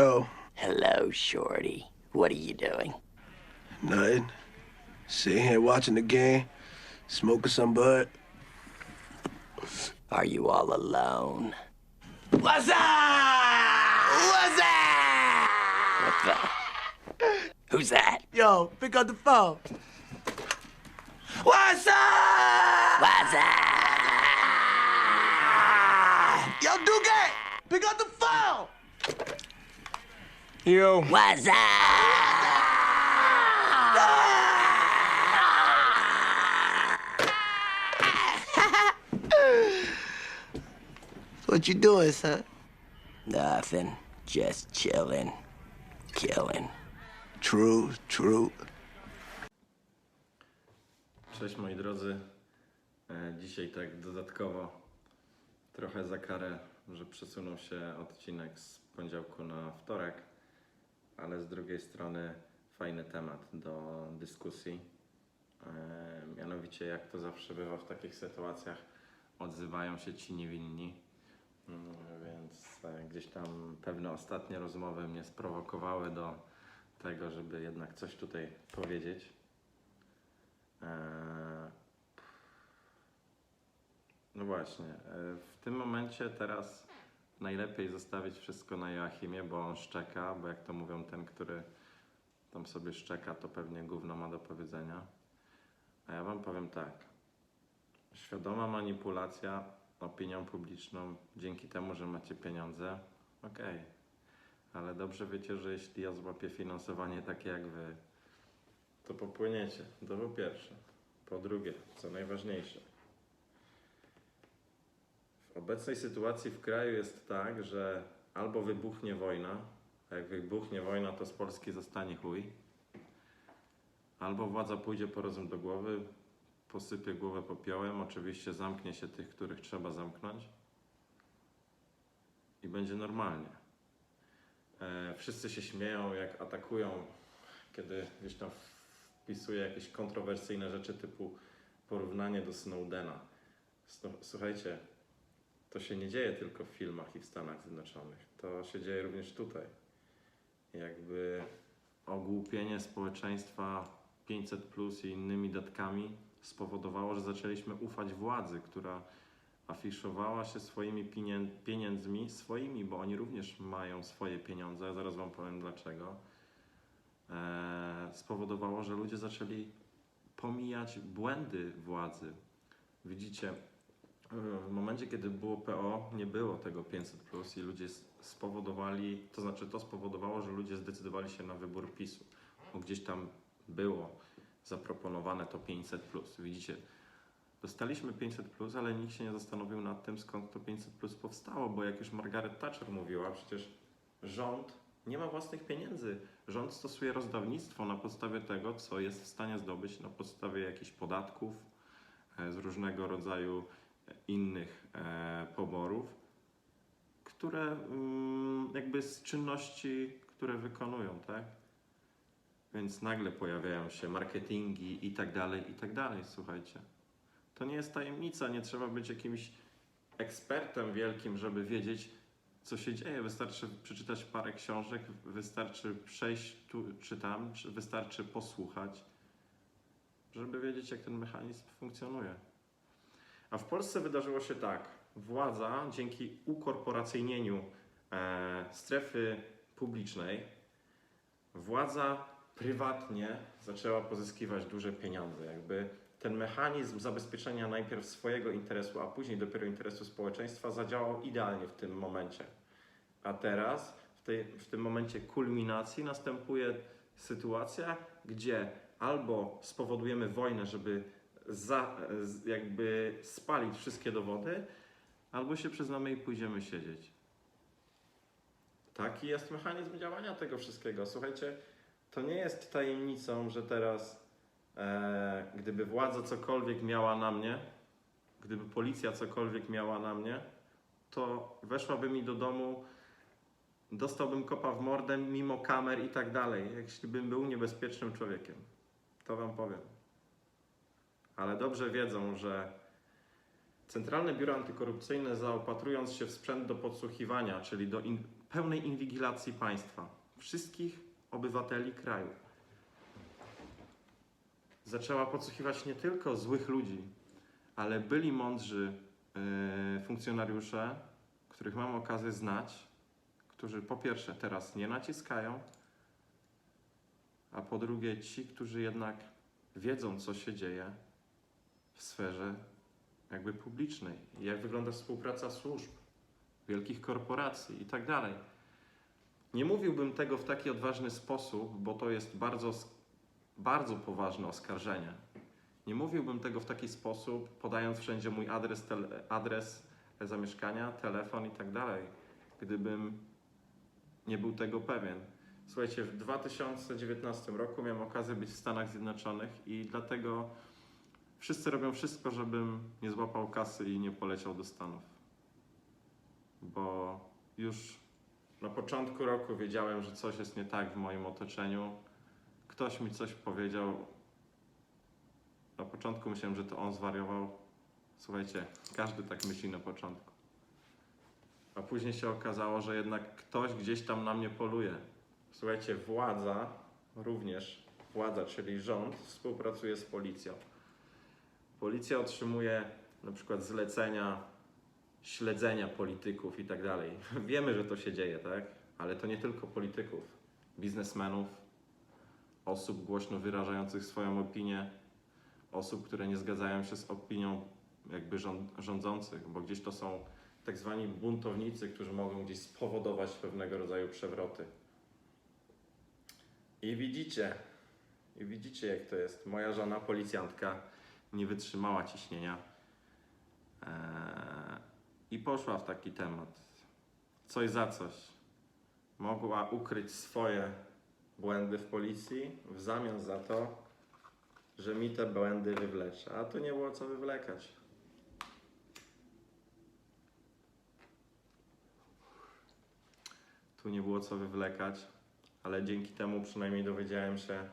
Yo, Hello, Shorty. What are you doing? nothing. Sitting here watching the game, smoking some bud. Are you all alone? What's up? What's up? What the? Who's that? Yo, pick up the phone. What's up? What's up? Yo, Duque, pick up the phone. Yo, What's up? What you doing, son? Nothing. Just chilling. Killing. True, true. cześć moi drodzy. E, Dzisiaj tak dodatkowo trochę za karę, że przesunął się odcinek z poniedziałku na wtorek, ale z drugiej strony fajny temat do dyskusji. E, Mianowicie, jak to zawsze bywa w takich sytuacjach, odzywają się ci niewinni. Mm, Więc e, gdzieś tam pewne ostatnie rozmowy mnie sprowokowały do tego, żeby jednak coś tutaj powiedzieć. Eee, No właśnie, e, w tym momencie teraz najlepiej zostawić wszystko na Joachimie, bo on szczeka, bo jak to mówią, ten, który tam sobie szczeka, to pewnie gówno ma do powiedzenia. A ja wam powiem tak. Świadoma manipulacja opinią publiczną dzięki temu, że macie pieniądze, okej. Ale dobrze wiecie, że jeśli ja złapię finansowanie takie jak wy, to popłyniecie. To po pierwsze. Po drugie, co najważniejsze. W obecnej sytuacji w kraju jest tak, że albo wybuchnie wojna, a jak wybuchnie wojna, to z Polski zostanie chuj, albo władza pójdzie po rozum do głowy, posypie głowę popiołem, oczywiście zamknie się tych, których trzeba zamknąć i będzie normalnie. E, wszyscy się śmieją, jak atakują, kiedy gdzieś tam wpisuje jakieś kontrowersyjne rzeczy typu porównanie do Snowdena. Sno- Słuchajcie, to się nie dzieje tylko w filmach i w Stanach Zjednoczonych. To się dzieje również tutaj. Jakby ogłupienie społeczeństwa 500 plus i innymi datkami spowodowało, że zaczęliśmy ufać władzy, która afiszowała się swoimi pienię- pieniędzmi, swoimi, bo oni również mają swoje pieniądze, ja zaraz Wam powiem dlaczego, e, spowodowało, że ludzie zaczęli pomijać błędy władzy. Widzicie, w momencie, kiedy było PO, nie było tego 500 plus i ludzie spowodowali, to znaczy to spowodowało, że ludzie zdecydowali się na wybór PiSu, bo gdzieś tam było zaproponowane to 500 plus. Widzicie, dostaliśmy 500 plus, ale nikt się nie zastanowił nad tym, skąd to 500 plus powstało, bo jak już Margaret Thatcher mówiła, przecież rząd nie ma własnych pieniędzy. Rząd stosuje rozdawnictwo na podstawie tego, co jest w stanie zdobyć na podstawie jakichś podatków, e, z różnego rodzaju innych e, poborów, które mm, jakby z czynności, które wykonują, tak? Więc nagle pojawiają się marketingi i tak dalej, i tak dalej, słuchajcie. To nie jest tajemnica, nie trzeba być jakimś ekspertem wielkim, żeby wiedzieć, co się dzieje. Wystarczy przeczytać parę książek, wystarczy przejść tu czy tam, czy wystarczy posłuchać, żeby wiedzieć, jak ten mechanizm funkcjonuje. A w Polsce wydarzyło się tak. Władza dzięki ukorporacyjnieniu e, strefy publicznej, władza prywatnie zaczęła pozyskiwać duże pieniądze. Jakby ten mechanizm zabezpieczenia najpierw swojego interesu, a później dopiero interesu społeczeństwa zadziałał idealnie w tym momencie. A teraz, w, tej, w tym momencie kulminacji, następuje sytuacja, gdzie albo spowodujemy wojnę, żeby za, jakby spalić wszystkie dowody, albo się przyznamy i pójdziemy siedzieć. Taki jest mechanizm działania tego wszystkiego. Słuchajcie, to nie jest tajemnicą, że teraz, e, gdyby władza cokolwiek miała na mnie, gdyby policja cokolwiek miała na mnie, to weszłaby mi do domu, dostałbym kopa w mordę mimo kamer i tak dalej, jeśli bym był niebezpiecznym człowiekiem. To wam powiem. Ale dobrze wiedzą, że Centralne Biuro Antykorupcyjne, zaopatrując się w sprzęt do podsłuchiwania, czyli do in, pełnej inwigilacji państwa, wszystkich obywateli kraju, zaczęła podsłuchiwać nie tylko złych ludzi, ale byli mądrzy yy, funkcjonariusze, których mam okazję znać, którzy po pierwsze teraz nie naciskają, a po drugie ci, którzy jednak wiedzą, co się dzieje w sferze jakby publicznej, jak wygląda współpraca służb, wielkich korporacji i tak dalej. Nie mówiłbym tego w taki odważny sposób, bo to jest bardzo, bardzo poważne oskarżenie. Nie mówiłbym tego w taki sposób, podając wszędzie mój adres, tele, adres zamieszkania, telefon i tak dalej, gdybym nie był tego pewien. Słuchajcie, w 2019 roku miałem okazję być w Stanach Zjednoczonych i dlatego wszyscy robią wszystko, żebym nie złapał kasy i nie poleciał do Stanów. Bo już na początku roku wiedziałem, że coś jest nie tak w moim otoczeniu. Ktoś mi coś powiedział. Na początku myślałem, że to on zwariował. Słuchajcie, każdy tak myśli na początku. A później się okazało, że jednak ktoś gdzieś tam na mnie poluje. Słuchajcie, władza, również władza, czyli rząd, współpracuje z policją. Policja otrzymuje na przykład zlecenia śledzenia polityków i tak dalej. Wiemy, że to się dzieje, tak? Ale to nie tylko polityków, biznesmenów, osób głośno wyrażających swoją opinię, osób, które nie zgadzają się z opinią jakby rząd, rządzących, bo gdzieś to są tak zwani buntownicy, którzy mogą gdzieś spowodować pewnego rodzaju przewroty. I widzicie, i widzicie jak to jest. Moja żona, policjantka, nie wytrzymała ciśnienia eee, i poszła w taki temat. Coś za coś. Mogła ukryć swoje błędy w policji w zamian za to, że mi te błędy wywlecze. A tu nie było co wywlekać. Tu nie było co wywlekać, ale dzięki temu przynajmniej dowiedziałem się,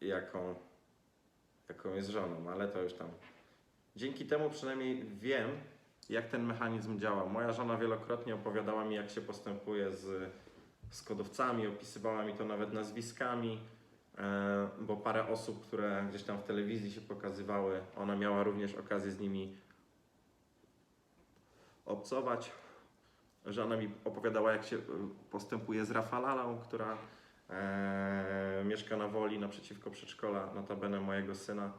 jaką, jaką jest żoną, ale to już tam. Dzięki temu przynajmniej wiem, jak ten mechanizm działa. Moja żona wielokrotnie opowiadała mi, jak się postępuje z, z kodowcami, opisywała mi to nawet nazwiskami, e, bo parę osób, które gdzieś tam w telewizji się pokazywały, ona miała również okazję z nimi obcować. Żona mi opowiadała, jak się y, postępuje z Rafalalą, która e, mieszka na Woli naprzeciwko przedszkola, notabene mojego syna.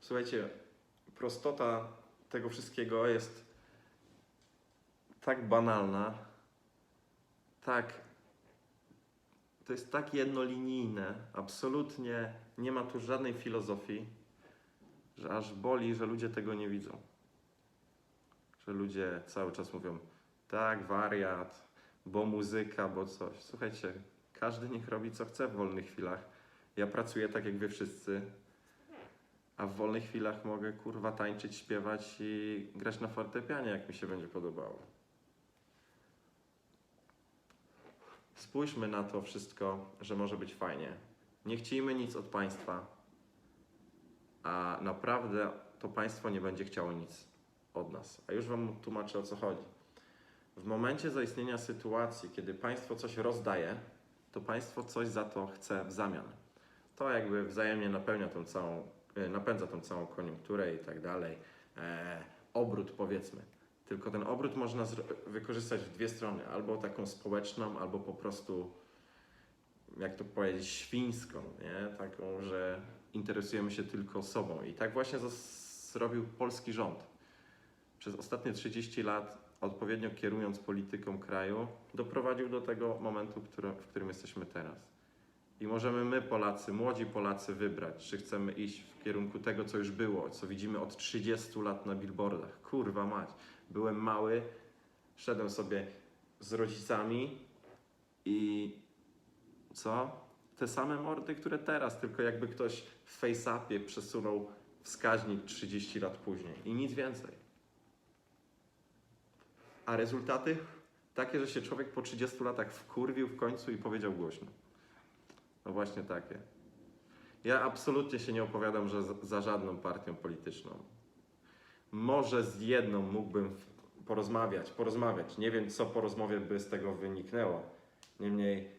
Słuchajcie, prostota tego wszystkiego jest tak banalna, tak. To jest tak jednolinijne, absolutnie nie ma tu żadnej filozofii, że aż boli, że ludzie tego nie widzą. Że ludzie cały czas mówią, tak, wariat, bo muzyka, bo coś. Słuchajcie, każdy niech robi co chce w wolnych chwilach. Ja pracuję tak jak wy wszyscy, a w wolnych chwilach mogę kurwa tańczyć, śpiewać i grać na fortepianie, jak mi się będzie podobało. Spójrzmy na to wszystko, że może być fajnie. Nie chciejmy nic od państwa, a naprawdę to państwo nie będzie chciało nic od nas. A już Wam tłumaczę o co chodzi. W momencie zaistnienia sytuacji, kiedy państwo coś rozdaje, to państwo coś za to chce w zamian. To jakby wzajemnie napełnia tą całą, e, napędza tą całą koniunkturę i tak dalej. E, obrót powiedzmy. Tylko ten obrót można wykorzystać w dwie strony. Albo taką społeczną, albo po prostu, jak to powiedzieć, świńską. Nie? Taką, że interesujemy się tylko sobą. I tak właśnie zrobił polski rząd. Przez ostatnie 30 lat, odpowiednio kierując polityką kraju, doprowadził do tego momentu, w którym jesteśmy teraz. I możemy my, Polacy, młodzi Polacy, wybrać, czy chcemy iść w kierunku tego, co już było, co widzimy od 30 lat na billboardach. Kurwa mać. Byłem mały, szedłem sobie z rodzicami i co? Te same mordy, które teraz, tylko jakby ktoś w face-upie przesunął wskaźnik 30 lat później i nic więcej. A rezultaty? Takie, że się człowiek po 30 latach wkurwił w końcu i powiedział głośno. No właśnie takie. Ja absolutnie się nie opowiadam że za, żadną partią polityczną. Może z jedną mógłbym porozmawiać, porozmawiać. Nie wiem, co po rozmowie by z tego wyniknęło. Niemniej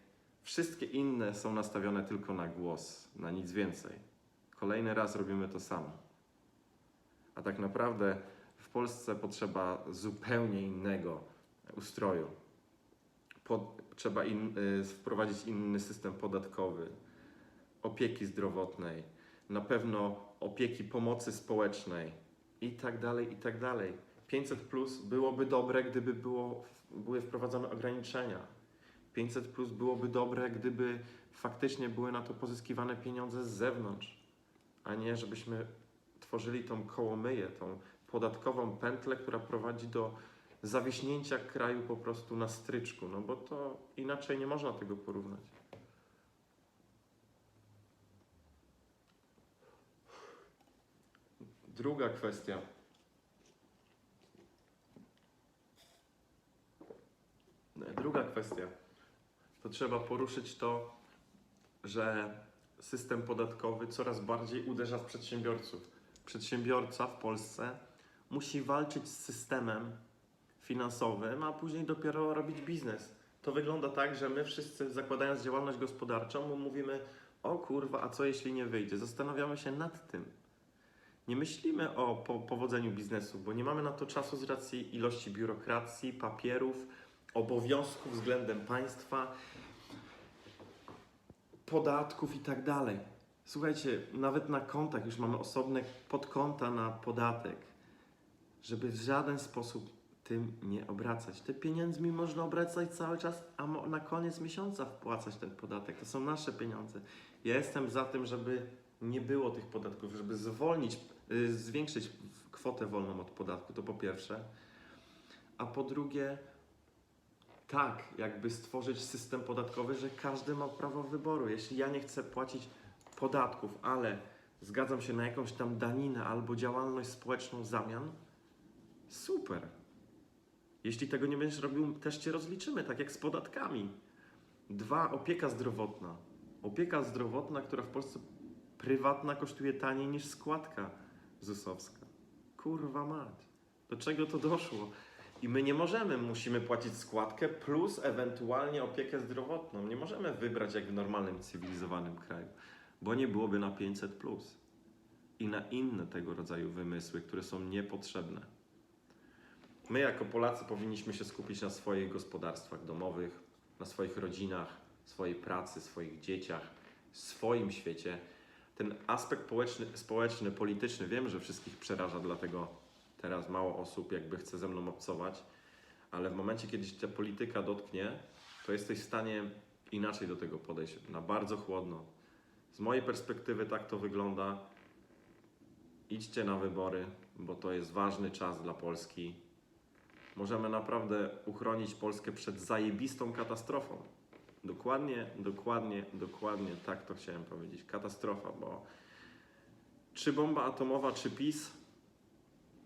wszystkie inne są nastawione tylko na głos, na nic więcej. Kolejny raz robimy to samo. A tak naprawdę w Polsce potrzeba zupełnie innego ustroju. Trzeba in, y, wprowadzić inny system podatkowy, opieki zdrowotnej, na pewno opieki pomocy społecznej i tak dalej, i tak dalej. 500 plus byłoby dobre, gdyby było, były wprowadzone ograniczenia. 500 plus byłoby dobre, gdyby faktycznie były na to pozyskiwane pieniądze z zewnątrz, a nie żebyśmy tworzyli tą kołomyję, tą podatkową pętlę, która prowadzi do zawieśnięcia kraju po prostu na stryczku, no bo to inaczej nie można tego porównać. Druga kwestia. Druga kwestia. To trzeba poruszyć to, że system podatkowy coraz bardziej uderza w przedsiębiorców. Przedsiębiorca w Polsce musi walczyć z systemem finansowym, a później dopiero robić biznes. To wygląda tak, że my wszyscy zakładając działalność gospodarczą mówimy o kurwa, a co jeśli nie wyjdzie? Zastanawiamy się nad tym. Nie myślimy o po powodzeniu biznesu, bo nie mamy na to czasu z racji ilości biurokracji, papierów, obowiązków względem państwa, podatków i tak dalej. Słuchajcie, nawet na kontach już mamy osobne podkonta na podatek, żeby w żaden sposób tym nie obracać. Te pieniędzmi można obracać cały czas, a na koniec miesiąca wpłacać ten podatek. To są nasze pieniądze. Ja jestem za tym, żeby nie było tych podatków, żeby zwolnić, y, zwiększyć kwotę wolną od podatku, to po pierwsze. A po drugie, tak, jakby stworzyć system podatkowy, że każdy ma prawo wyboru. Jeśli ja nie chcę płacić podatków, ale zgadzam się na jakąś tam daninę albo działalność społeczną w zamian, super. Jeśli tego nie będziesz robił, też cię rozliczymy, tak jak z podatkami. Dwa, opieka zdrowotna. Opieka zdrowotna, która w Polsce prywatna kosztuje taniej niż składka ZUS-owska. Kurwa mać. Do czego to doszło? I my nie możemy, musimy płacić składkę plus ewentualnie opiekę zdrowotną. Nie możemy wybrać jak w normalnym, cywilizowanym kraju, bo nie byłoby na 500 plus i na inne tego rodzaju wymysły, które są niepotrzebne. My jako Polacy powinniśmy się skupić na swoich gospodarstwach domowych, na swoich rodzinach, swojej pracy, swoich dzieciach, swoim świecie. Ten aspekt społeczny, społeczny, polityczny wiem, że wszystkich przeraża, dlatego teraz mało osób jakby chce ze mną obcować, ale w momencie, kiedy cię polityka dotknie, to jesteś w stanie inaczej do tego podejść, na bardzo chłodno. Z mojej perspektywy tak to wygląda. Idźcie na wybory, bo to jest ważny czas dla Polski. Możemy naprawdę uchronić Polskę przed zajebistą katastrofą. Dokładnie, dokładnie, dokładnie tak to chciałem powiedzieć. Katastrofa, bo czy bomba atomowa, czy PiS,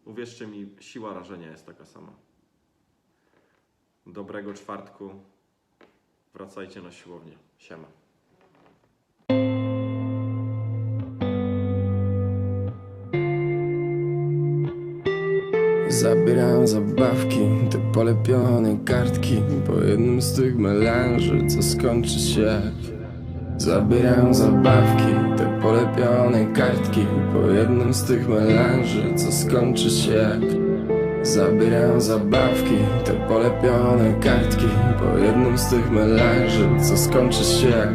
uwierzcie mi, siła rażenia jest taka sama. Dobrego czwartku. Wracajcie na siłownię. Siema. Zabieram zabawki, te polepione kartki Po jednym z tych melanży, co skończy się. Zabieram zabawki, te polepione kartki Po jednym z tych melanży, co skończy się. Zabieram zabawki, te polepione kartki Po jednym z tych melanży, co skończy się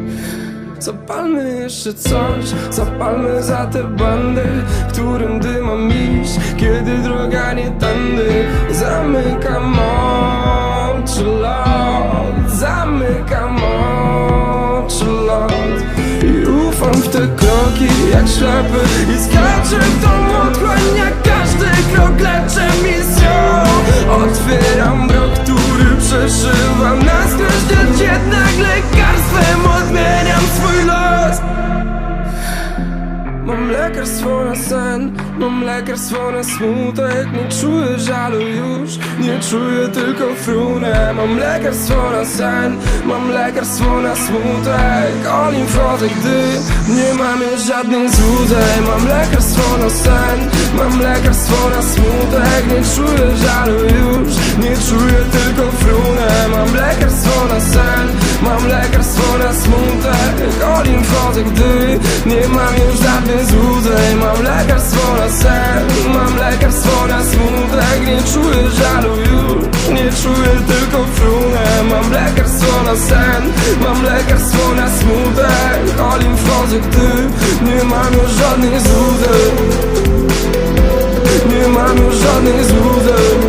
Zapalmy jeszcze coś, zapalmy za te bandy Którędy mam iść, kiedy droga nie tędy. Zamykam oczy lot, zamykam oczy lot I ufam w te kroki jak ślepy. I skaczę w tą otchłań jak każdy krok leczę misją Otwieram brok, który przeszywam na skroś jednak lekarstwem odmieniam swój los. Mam lekarstwo na sen Mam lekarstwo na smutek. Nie czuję żalu już Nie czuję tylko frunę. Mam lekarstwo na sen Mam lekarstwo na smutek. Olim wchodzę, gdy Nie mam już żadnych złudzeń. Mam lekarstwo na sen Mam lekarstwo na smutek. Nie czuję żalu już Nie czuję tylko frunę. Mam lekarstwo na sen Mam lekarstwo na smutek Olim wchodzę, gdy Nie mam już żadnych złudzeń. Mam lekarstwo na sen Mam lekarstwo na smutek. Nie czuję żalu już Nie czuję tylko frunę. Mam lekarstwo na sen Mam lekarstwo na smutek. Olim wchodzę, gdy Nie mam już żadnych złudzeń. Nie mam już żadnych złudzeń.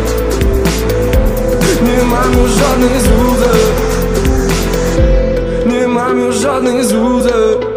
Nie mam już żadnych złudzeń mam już żadnych złudzeń